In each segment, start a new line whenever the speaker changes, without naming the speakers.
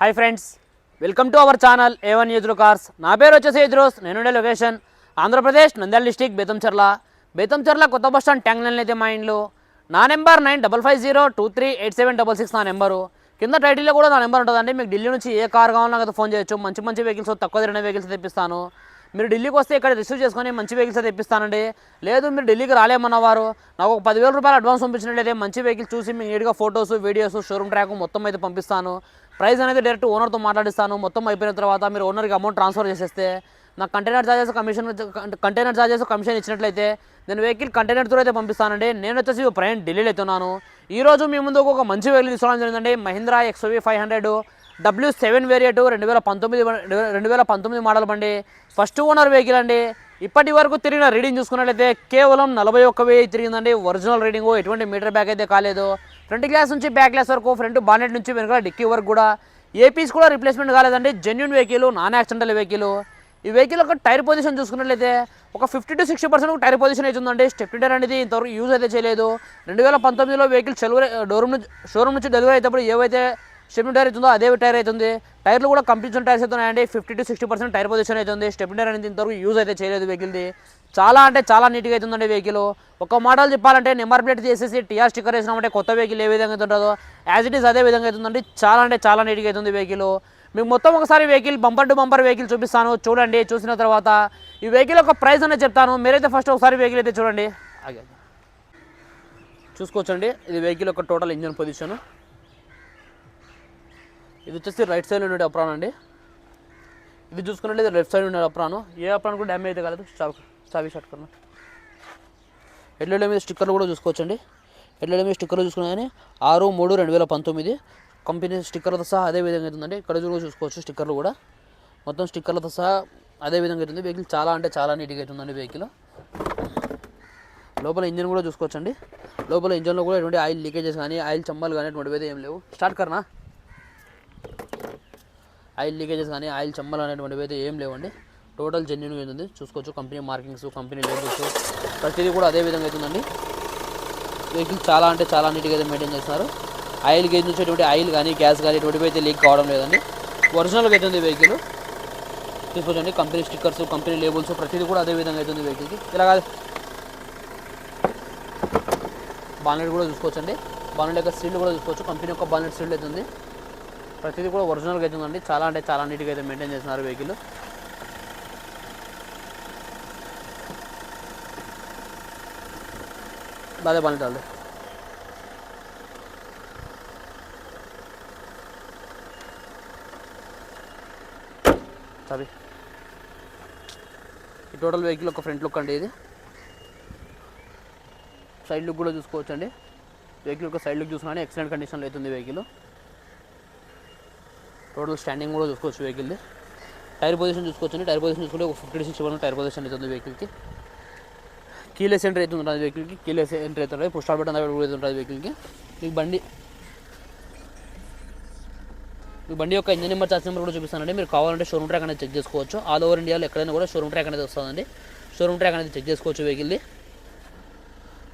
Hi friends welcome to our channel A one ఎదురు cars నా పేరు వచ్చేసి యూజ్రోస్ నేనుండే లొకేషన్ ఆంధ్రప్రదేశ్ నంద్యాల డిస్టిక్ బేతంచర్ల బేతంచర్ల కొత్త బస్ స్టాండ్ ట్యాంగ్ లైన్ అయితే మా ఇండ్లు. నా number nine double five zero two three eight seven double six నా నెంబరు కింద టైటిల్లో కూడా నా నెంబర్ ఉంటుందండి. మీకు ఢిల్లీ నుంచి ఏ కార్ కావాలన్నా కదా ఫోన్ చేయొచ్చు. మంచి మంచి వెహికల్స్ తక్కువ తిరిగిన వెహికల్స్ తెప్పిస్తాను. మీరు ఢిల్లీకి వస్తే ఇక్కడ రిసీవ్ చేసుకొని మంచి వెహికల్స్ అయితే తెప్పిస్తానండి లేదు మీరు ఢిల్లీకి రాలేమన్నవారు. నాకు ఒక పదివేల రూపాయలు అడ్వాన్స్ పంపించినట్లయితే మంచి వెహికల్ చూసి మీకు నీట్గా ఫొటోస్ వీడియోస్ షోరూమ్ ట్రాక్ మొత్తం అయితే పంపిస్తాను. ప్రైస్ అనేది డైరెక్ట్ ఓనర్తో మాట్లాడిస్తాను. మొత్తం అయిపోయిన తర్వాత మీరు ఓనర్కి అమౌంట్ ట్రాన్స్ఫర్ చేసేస్తే నాకు container charges commission container charges commission ఇచ్చినట్లయితే నేను వెహికల్ కంటైనర్ త్రూ అయితే పంపిస్తానండి. నేను వచ్చేసి ప్రయాణం ఢిల్లీలో అవుతున్నాను ఈ రోజు మీ ముందు ఒక మంచి వెహికల్ తీసుకోవడం జరిగిందండి. Mahindra XUV five hundred W seven variant రెండు వేల పంతొమ్మిది రెండు వేల పంతొమ్మిది మోడల్ బండి. ఫస్ట్ ఓనర్ వెహికల్ అండి. ఇప్పటి వరకు తిరిగిన రీడింగ్ చూసుకున్నట్లయితే కేవలం నలభై ఒక్క వెయ్యి తిరిగిందండి. ఒరిజినల్ రీడింగ్ ఎటువంటి మీటర్ బ్యాక్ అయితే కాలేదు. ఫ్రంట్ గ్లాస్ నుంచి బ్యాక్ గ్లాస్ వరకు ఫ్రంట్ బానెట్ నుంచి వెనుక డిక్కీ వరకు కూడా. ఏపీస్ కూడా రిప్లేస్మెంట్ కాలేదండి. Genuine vehicle non accidental vehicle ఈ వెహికల్ ఒక టైర్ పొజిషన్ చూసుకున్నట్లయితే ఒక fifty to sixty percent tyre position అవుతుందండి స్టెప్ టైర్ అనేది ఇంతవరకు యూజ్ అయితే చేయలేదు. రెండు వేల పంతొమ్మిదిలో వెహికల్ డోరూమ్ నుంచి షోరూమ్ నుంచి డెలివరీ అయినప్పుడు ఏవైతే స్టెప్ టైర్ అవుతుందో అదే టైర్ అవుతుంది. టైర్లు కూడా కంప్లీట్ టైర్స్ అవుతున్నాయండి. Fifty to sixty percent tyre position అవుతుంది. స్టెప్ టైర్ అనేది ఇంతవరకు యూజ్ అయితే చేయలేదు వెహికల్ది. చాలా అంటే చాలా నీట్గా అవుతుందండి వెహికల్. ఒక మోడల్ చెప్పాలంటే నెంబర్ ప్లేట్ చేసేసి టీఆర్ స్టిక్కర్ వేసినామంటే కొత్త వెహికల్ ఏ విధంగా అయితే ఉంటుందో యాజ్ ఇట్ ఈస్ అదే విధంగా అవుతుందండి. చాలా అంటే చాలా నీట్గా అవుతుంది వెహికల్. మీకు మొత్తం ఒకసారి vehicle bumper to bumper vehicle చూపిస్తాను. చూడండి చూసిన తర్వాత ఈ వెహికల్ యొక్క ప్రైస్ అనేది చెప్తాను. మీరైతే ఫస్ట్ ఒకసారి వెహికల్ అయితే చూడండి. చూసుకోవచ్చండి. ఇది వెహికల్ యొక్క టోటల్ ఇంజన్ పొజిషన్ ఇది వచ్చేసి రైట్ సైడ్ ఉండే అప్రాన్ అండి. ఇది చూసుకున్నట్లయితే లెఫ్ట్ సైడ్ ఉండే అప్రాను. ఏ అప్రాన్ కూడా డ్యామేజ్ అయితే కాలేదు. స్టాక్ చావి షాట్ కన్నా ఎల్ఈడి మీద స్టిక్కర్లు కూడా చూసుకోవచ్చండి. ఎల్ఈడి మీద స్టిక్కర్లు చూసుకున్నాయని ఆరు మూడు రెండు వేల పంతొమ్మిది కంపెనీ స్టిక్కర్లతో సహా అదే విధంగా అవుతుందండి ఇక్కడ కూడా చూసుకోవచ్చు స్టిక్కర్లు కూడా. మొత్తం స్టిక్కర్లతో సహా అదే విధంగా అవుతుంది వెహికల్ చాలా అంటే చాలా నీట్గా అవుతుందండి వెహికల్ లోపల ఇంజన్ కూడా చూసుకోవచ్చండి. లోపల ఇంజన్లో కూడా ఎటువంటి ఆయిల్ లీకేజెస్ కానీ ఆయిల్ చమ్మాలు కానీ అటువంటివి ఏం లేవు. స్టార్ట్ కర్నా ఆయిల్ లీకేజెస్ కానీ ఆయిల్ చెమ్మలు అనేటువంటివి అయితే ఏం లేవండి. టోటల్ జెన్యున్గా ఉంది చూసుకోవచ్చు. కంపెనీ మార్కింగ్స్ కంపెనీ లేబుల్స్ ప్రతిదీ కూడా అదే విధంగా అవుతుందండి వెహికల్ చాలా అంటే చాలా నీట్గా అయితే మెయింటైన్ చేస్తున్నారు. ఆయిల్ గేజ్ నుంచి ఎటువంటి ఆయిల్ కానీ గ్యాస్ కానీ ఎటువంటివి అయితే లీక్ కావడం లేదండి. ఒరిజినల్గా అవుతుంది వెహికల్ తీసుకోవచ్చండి కంపెనీ స్టిక్కర్స్ కంపెనీ లేబుల్స్ ప్రతిదీ కూడా అదే విధంగా అవుతుంది వెహికల్కి ఇలా కాదు. బానెట్ కూడా చూసుకోవచ్చండి. బానెట్ యొక్క సీల్ కూడా చూసుకోవచ్చు. కంపెనీ యొక్క బానెట్ సీల్ అవుతుంది ప్రతిదీ కూడా ఒరిజినల్గా అవుతుందండి చాలా అంటే చాలా నీట్గా అయితే మెయింటైన్ చేస్తున్నారు వెహికల్ అదే బానెట్ చాలే చావి ఈ టోటల్ వెహికల్ ఒక ఫ్రంట్ లుక్ అండి ఇది. సైడ్ లుక్ కూడా చూసుకోవచ్చండి. వెహికల్ ఒక సైడ్ లుక్ చూసుకున్నా ఎక్సలెంట్ కండిషన్లో అవుతుంది వెహికల్ టోటల్ స్టాండింగ్ కూడా చూసుకోవచ్చు వెహికల్ది టైర్ పొజిషన్ చూసుకోవచ్చు టైర్ పొజిషన్ చూసుకుంటే ఒక fifty six one tyre position అవుతుంది వెహికల్కి కీలెస్ ఎంట్రీ అవుతుంది ఉంటుంది వెహికల్కి కీలెస్ ఎంట్రీ అవుతుంది పుష్ స్టార్ట్ బటన్ కూడా ఉంటుంది వెహికల్కి మీకు బండి మీ బండి యొక్క ఇంజన్ నెంబర్ చార్జ్ నెంబర్ కూడా చూపిస్తానండి. మీరు కావాలంటే షోరూమ్ ట్రాక్ అనేది చెక్ చేసుకోవచ్చు. ఆల్ ఓవర్ ఇండియాలో ఎక్కడైనా కూడా షోరూమ్ ట్రాక్ అనేది వస్తుందండి. షోరూమ్ ట్రాక్ అనేది చెక్ చేసుకోవచ్చు వెహికల్ది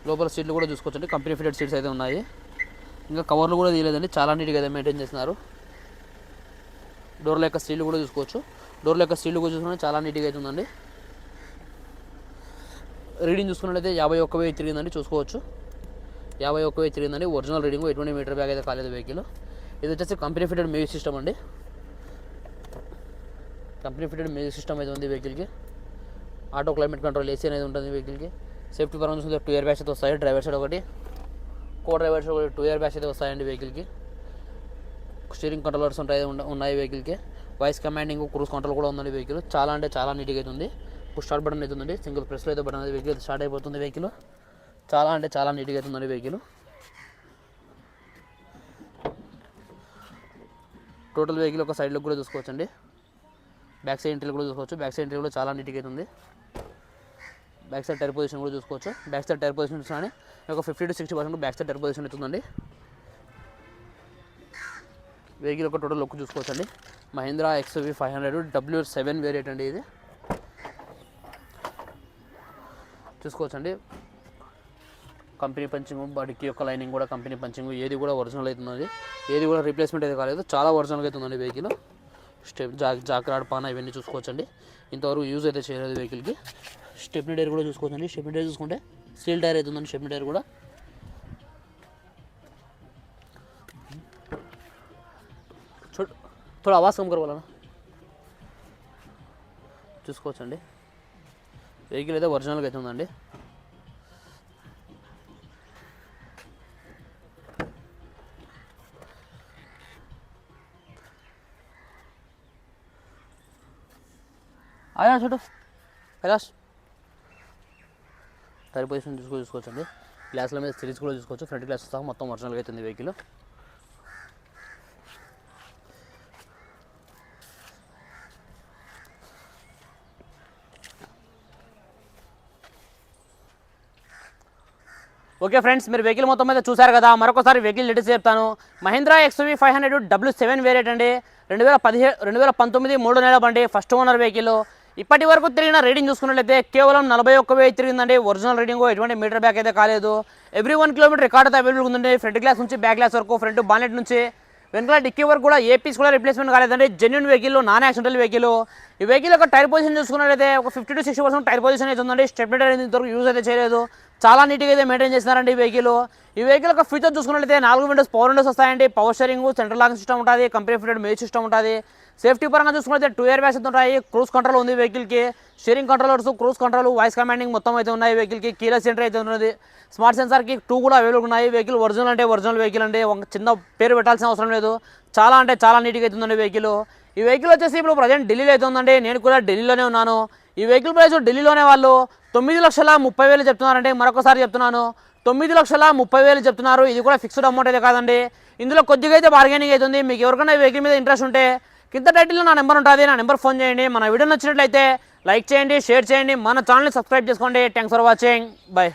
లోపల సీట్లు కూడా చూసుకోవచ్చండి కంపెనీ ఫిటెడ్ సీట్స్ అయితే ఉన్నాయి. ఇంకా కవర్లు కూడా తీయలేదండి. చాలా నీట్గా అయితే మెయింటైన్ చేస్తున్నారు. డోర్ల యొక్క స్టీల్ కూడా చూసుకోవచ్చు. డోర్ల యొక్క స్టీల్ కూడా చూసుకుంటే చాలా నీట్గా అయితే ఉందండి. రీడింగ్ చూసుకున్నట్లయితే యాభై ఒక్క వెయ్యి తిరిగిందండి చూసుకోవచ్చు. యాభై ఒక్క వెయ్యి తిరిగిందండి. ఒరిజినల్ రీడింగ్ ఎటువంటి మీటర్ బ్యాగ్ అయితే కాలేదు వెహికల్ ఇది వచ్చేసి కంపెనీ ఫిటెడ్ మ్యూజిక్ సిస్టమ్ అండి. కంపెనీ ఫిటెడ్ మ్యూజిక్ సిస్టమ్ అయితే ఉంది వెహికల్కి ఆటో క్లైమేట్ కంట్రోల్ ఏసీ అనేది ఉంటుంది వెహికల్కి సేఫ్టీ పరంగా చూస్తే టూ ఇయర్ బ్యాచ్ అయితే వస్తాయి డ్రైవర్ సైడ్ ఒకటి. కో డ్రైవర్ సైడ్ ఒకటి టూ ఇయర్ బ్యాచ్ అయితే వస్తాయండి వెహికల్కి స్టీరింగ్ కంట్రోలర్స్ ఉంటాయి ఉన్నాయి వెహికల్కి వాయిస్ కమాండింగ్ క్రూజ్ కంట్రోల్ కూడా ఉందండి వెహికల్ చాలా అంటే చాలా నీట్గా అయితే ఉంది. పుష్ స్టార్ట్ బటన్ అయితే ఉందండి సింగిల్ ప్రెస్లో అయితే బటన్ వెహికల్ స్టార్ట్ అయిపోతుంది వెహికల్ చాలా అంటే చాలా నీట్గా అయితే ఉందండి వెహికల్ టోటల్ వెహికల్ ఒక సైడ్లో కూడా చూసుకోవచ్చండి. బ్యాక్ సైడ్ ఎంట్రీ కూడా చూసుకోవచ్చు. బ్యాక్ సైడ్ ఎంట్రీ కూడా చాలా నీట్గా అయితే ఉంది. బ్యాక్ సైడ్ టైర్ పొజిషన్ కూడా చూసుకోవచ్చు. బ్యాక్ సైడ్ టైర్ పొజిషన్ చూసినా ఒక fifty to sixty percent back side tyre position అవుతుందండి వెహికల్ ఒక టోటల్ లుక్ చూసుకోవచ్చండి. Mahindra XUV five hundred W seven variant అండి ఇది. చూసుకోవచ్చండి. కంపెనీ పంచింగ్ బాడీకి యొక్క లైనింగ్ కూడా కంపెనీ పంచింగ్ ఏది కూడా ఒరిజినల్ అవుతుంది ఏది కూడా రీప్లేస్మెంట్ అయితే కాలేదు చాలా ఒరిజినల్గా అవుతుందండి వెహికల్ స్టెప్ జాక్ జాక్రాడ్ పాన ఇవన్నీ చూసుకోవచ్చండి. ఇంతవరకు యూజ్ అయితే చేయలేదు వెహికల్కి స్టెప్ని టైర్ కూడా చూసుకోవచ్చండి. స్టెప్ని టైర్ చూసుకుంటే స్టీల్ టైర్ అవుతుందండి స్టెప్ని టైర్ కూడా. చూడు थोड़ा आवाज़ कम करो बोला ना చూసుకోవచ్చండి వెహికల్ అయితే ఒరిజినల్గా అయితే ఉందండి ఆయా చూడు కైలాష్ టైర్ పొజిషన్ చూసుకో చూసుకోవచ్చండి గ్లాసుల మీద సిరీస్ కూడా చూసుకోవచ్చు ఫ్రంట్ గ్లాస్ సహా మొత్తం ఒరిజినల్గా అవుతుంది వెహికల్ ఓకే ఫ్రెండ్స్ మీరు వెహికల్ మొత్తం మీద చూసారు కదా మరొకసారి వెహికల్ డీటెయిల్స్ చెప్తాను. Mahindra XUV five hundred W seven variant అండి. రెండు వేల పదిహేడు రెండు వేల పంతొమ్మిది మూడు నెలల బండి ఫస్ట్ ఓనర్ వెహికల్ ఇప్పటి వరకు తిరిగిన రీడింగ్ చూసుకున్నట్లయితే కేవలం నలభై ఒక్క వెయ్యి తిరిగిందండి. ఒరిజినల్ రీడింగ్ ఎటువంటి మీటర్ బ్యాక్ అయితే కాలేదు. ఎవ్రీ వన్ కిలోమీటర్ రికార్డ్ అయితే అవైలబుల్ ఉందండి. ఫ్రంట్ గ్లాస్ నుంచి బ్యాక్ గ్లాస్ వరకు ఫ్రంట్ బానెట్ నుంచి. వెనకాల డిక్కీ వరకు కూడా ఏ పీస్ కూడా రిప్లేస్మెంట్ కాలేదండి. Genuine vehicle non accidental vehicle ఈ వెహికల్ యొక్క టైర్ పొజిషన్ చూసుకున్నట్లయితే ఒక fifty to sixty percent tyre position అయితే ఉందండి. స్టెప్ మీటర్ అనేది ఇంతవరకు యూజ్ అయితే చేయలేదు. చాలా నీట్గా అయితే మెయింటైన్ చేస్తున్నారండి ఈ వెహికల్ ఈ వెహికల్ యొక్క ఫీచర్ చూసుకున్నట్లయితే నాలుగు విండోస్ పవర్ విండోస్ వస్తాయండి. Power steering central locking system ఉంటుంది కంపెనీ ఫిటెడ్ మేజ్ సిస్టమ్ ఉంటుంది. సేఫ్టీ పరంగా చూసుకుంటే టూ ఇయర్ బ్యాగ్స్ అయితే ఉంటాయి క్రూజ్ కంట్రోల్ ఉంది వెహికల్కి steering controllers cruise control voice commanding మొత్తం అయితే ఉన్నాయి వెహికల్కి కీలర్ సెంటర్ అయితే ఉన్నది. స్మార్ట్ సెన్సార్కి టూ కూడా అవైలబుల్ ఉన్నాయి. వెహికల్ ఒరిజినల్ అంటే ఒరిజినల్ వెహికల్ అంటే ఒక చిన్న పేరు పెట్టాల్సిన అవసరం లేదు. చాలా అంటే చాలా నీట్గా అవుతుందండి వెహికల్ ఈ వెహికల్ వచ్చేసి ఇప్పుడు ప్రజెంట్ ఢిల్లీలో అయితే ఉందండి. నేను కూడా ఢిల్లీలోనే ఉన్నాను. ఈ వెహికల్ ప్రైస్ ఢిల్లీలోనే వాళ్ళు తొమ్మిది లక్షల ముప్పై వేలు చెప్తున్నారంటే మరొకసారి చెప్తున్నాను. తొమ్మిది లక్షల ముప్పై వేలు చెప్తున్నారు. ఇది కూడా ఫిక్స్డ్ అమౌంట్ అయితే కాదండి. ఇందులో కొద్దిగా అయితే బార్గెనింగ్ అవుతుంది మీకు ఎవరికైనా వెహికల్ మీద ఇంట్రెస్ట్ ఉంటే కింద టైటిల్లో నా నెంబర్ ఉంటుంది. నా నెంబర్ ఫోన్ చేయండి. మన వీడియో నచ్చినట్లయితే లైక్ చేయండి షేర్ చేయండి. మన ఛానల్ని సబ్స్క్రైబ్ చేసుకోండి. Thanks for watching bye